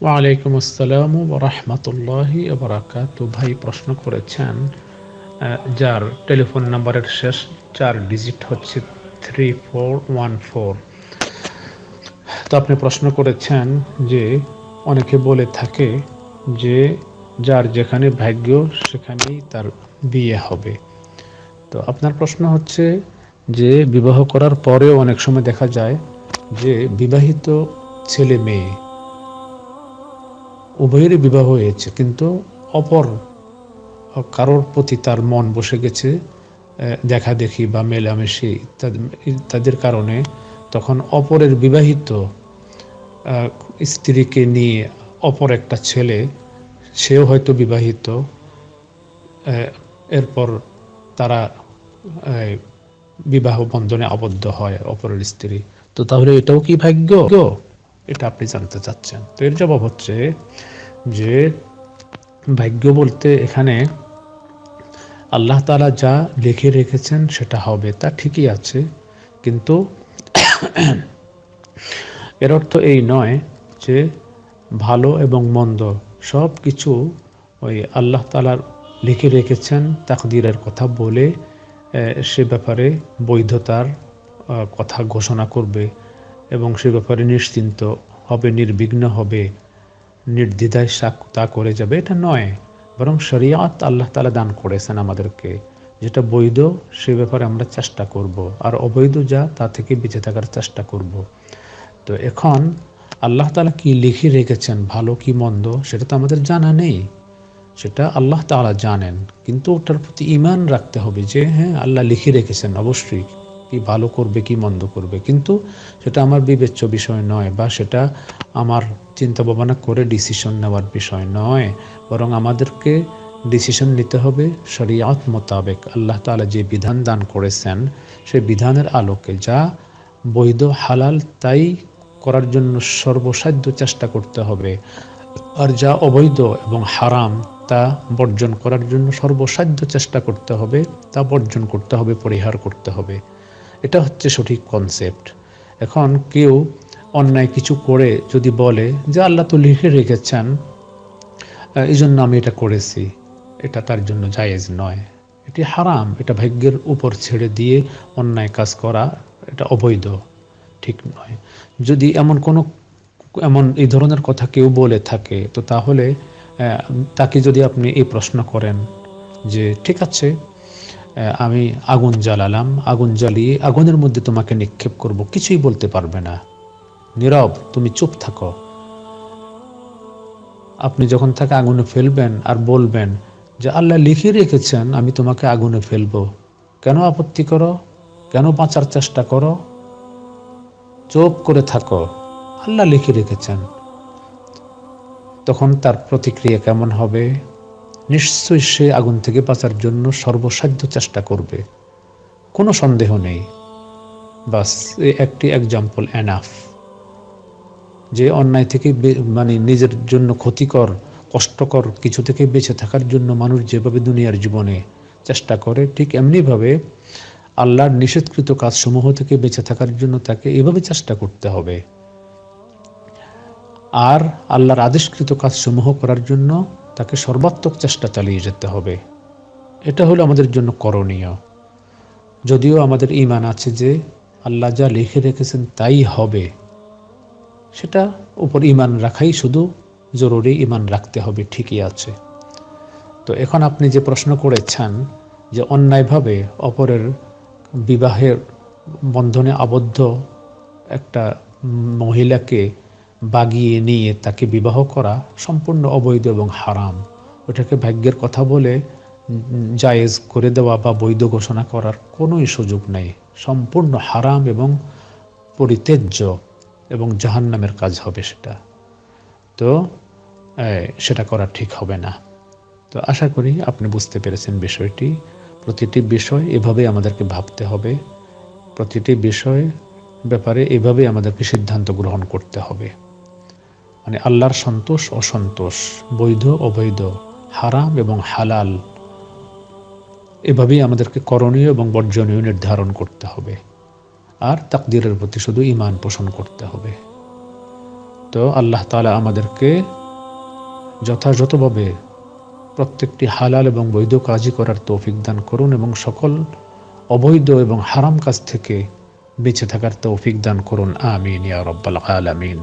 ওয়ালাইকুম আসসালাম রহমতুল্লাহি বারাকাত ভাই প্রশ্ন করেছেন যার টেলিফোন নাম্বারের শেষ চার ডিজিট হচ্ছে থ্রি ফোর ওয়ান ফোর তো আপনি প্রশ্ন করেছেন যে, অনেকে বলে থাকে যে, যার যেখানে ভাগ্য, সেখানেই তার বিয়ে হবে। তো আপনার প্রশ্ন হচ্ছে যে, বিবাহ করার পরেও অনেক সময় দেখা যায় যে, বিবাহিত ছেলে মেয়ে উভয়েরই বিবাহ হয়েছে, কিন্তু অপর কারোর প্রতি তার মন বসে গেছে দেখা দেখি বা মেলামেশি তাদের কারণে তখন অপরের বিবাহিত স্ত্রীকে নিয়ে অপর একটা ছেলে, সেও হয়তো বিবাহিত এরপর তারা বিবাহ বন্ধনে আবদ্ধ হয় অপরের স্ত্রী। তো তাহলে এটাও কি ভাগ্য? এটা আপনি জানতে চাচ্ছেন। তো এর জবাব হচ্ছে যে, ভাগ্য বলতে এখানে আল্লাহ তালা যা লিখে রেখেছেন সেটা হবে, তা ঠিকই আছে। কিন্তু এর অর্থ এই নয় যে, ভালো এবং মন্দ সব কিছু ওই আল্লাহ তালার লিখে রেখেছেন, তাকদিরের কথা বলে সে ব্যাপারে বৈধতার কথা ঘোষণা করবে। এবং সে ব্যাপারে নিশ্চিন্ত হবে, নির্বিঘ্ন হবে, নির্দ্বিধায় তা করে যাবে। এটা নয়, বরং শরিয়াত আল্লাহ তালা দান করেছেন আমাদেরকে। যেটা বৈধ, সে ব্যাপারে আমরা চেষ্টা করব। আর অবৈধ যা, তা থেকে বেঁচে থাকার চেষ্টা করব। তো এখন আল্লাহ তালা কি লিখে রেখেছেন, ভালো কি মন্দ, সেটা তো আমাদের জানা নেই। সেটা আল্লাহ তালা জানেন। কিন্তু ওটার প্রতি ইমান রাখতে হবে যে হ্যাঁ আল্লাহ লিখে রেখেছেন, অবশ্যই। কি ভালো করবে, কি মন্দ করবে। কিন্তু সেটা আমার বিবেচ্য বিষয় নয় বা সেটা আমার চিন্তা ভাবনা করে ডিসিশন নেওয়ার বিষয় নয়। বরং আমাদেরকে ডিসিশন নিতে হবে শরিয়াত মোতাবেক। আল্লাহ তালা যে বিধান দান করেছেন সেই বিধানের আলোকে যা বৈধ, হালাল, তাই করার জন্য সর্বসাধ্য চেষ্টা করতে হবে। আর যা অবৈধ এবং হারাম, তা বর্জন করার জন্য সর্বসাধ্য চেষ্টা করতে হবে, তা বর্জন করতে হবে, পরিহার করতে হবে। এটা হচ্ছে সঠিক কনসেপ্ট এখন কেউ অন্যায় কিছু করে যদি বলে যে আল্লাহ তো লিখে রেখেছেন এই জন্য আমি এটা করেছি, এটা তার জন্য জায়েজ নয়। এটি হারাম, এটা ভাগ্যের উপর ছেড়ে দিয়ে অন্যায় কাজ করা, এটা অবৈধ, ঠিক নয়। যদি এমন কোনো, এমন এই ধরনের কথা কেউ বলে থাকে, তো তাহলে তাকে যদি আপনি এই প্রশ্ন করেন যে, ঠিক আছে আমি আগুন জ্বালালাম, আগুন জ্বালিয়ে আগুনের মধ্যে তোমাকে নিক্ষেপ করব, কিছুই বলতে পারবে না। নীরব, তুমি চুপ থাকো। আপনি যখন তাকে আগুনে ফেলবেন আর বলবেন যে আল্লাহ লিখে রেখেছেন, আমি তোমাকে আগুনে ফেলব। কেন আপত্তি করো? কেন বাঁচার চেষ্টা করো? চোপ করে থাকো। আল্লাহ লিখে রেখেছেন। তখন তার প্রতিক্রিয়া কেমন হবে? নিশ্চয়ই সে আগুন থেকে বাঁচার জন্য সর্বসাধ্য চেষ্টা করবে। কোনো সন্দেহ নেই। বাস একটি এক্সাম্পল এনাফ যে অন্যায় থেকে মানে নিজের জন্য ক্ষতিকর, কষ্টকর কিছু থেকে বেঁচে থাকার জন্য মানুষ যেভাবে দুনিয়ার জীবনে চেষ্টা করে, ঠিক এমনিভাবে আল্লাহর নিষেধকৃত কাজসমূহ থেকে বেঁচে থাকার জন্য তাকে এভাবে চেষ্টা করতে হবে। আর আল্লাহর আদেশকৃত কাজসমূহ করার জন্য তাকে সর্বাত্মক চেষ্টা চালিয়ে যেতে হবে। এটা হলো আমাদের জন্য করণীয়। যদিও আমাদের ইমান আছে যে আল্লাহ যা লিখে রেখেছেন তাই হবে। সেটা উপর ইমান রাখাই শুধু জরুরি ইমান রাখতে হবে, ঠিকই আছে। তো এখন আপনি যে প্রশ্ন করেছেন যে অন্যায়ভাবে অপরের বিবাহের বন্ধনে আবদ্ধ একটা মহিলাকে বাগিয়ে নিয়ে তাকে বিবাহ করা সম্পূর্ণ অবৈধ এবং হারাম। ওটাকে ভাগ্যের কথা বলে জায়েজ করে দেওয়া বা বৈধ ঘোষণা করার কোনোই সুযোগ নেই। সম্পূর্ণ হারাম এবং পরিত্যাজ্য এবং জাহান্নামের কাজ হবে সেটা। তো সেটা করা ঠিক হবে না। তো আশা করি আপনি বুঝতে পেরেছেন বিষয়টি। প্রতিটি বিষয় এভাবে আমাদেরকে ভাবতে হবে। প্রতিটি বিষয় ব্যাপারে এভাবে আমাদেরকে সিদ্ধান্ত গ্রহণ করতে হবে। মানে আল্লাহর সন্তোষ, অসন্তোষ, বৈধ, অবৈধ, হারাম এবং হালাল। এভাবেই আমাদেরকে করণীয় এবং বর্জনীয় নির্ধারণ করতে হবে। আর তাকদিরের প্রতি শুধু ইমান পোষণ করতে হবে। তো আল্লাহ তালা আমাদেরকে যথাযথভাবে প্রত্যেকটি হালাল এবং বৈধ কাজই করার তৌফিক দান করুন এবং সকল অবৈধ এবং হারাম কাজ থেকে বেঁচে থাকার তৌফিক দান করুন। আমিন ইয়া রব্বাল আলামিন।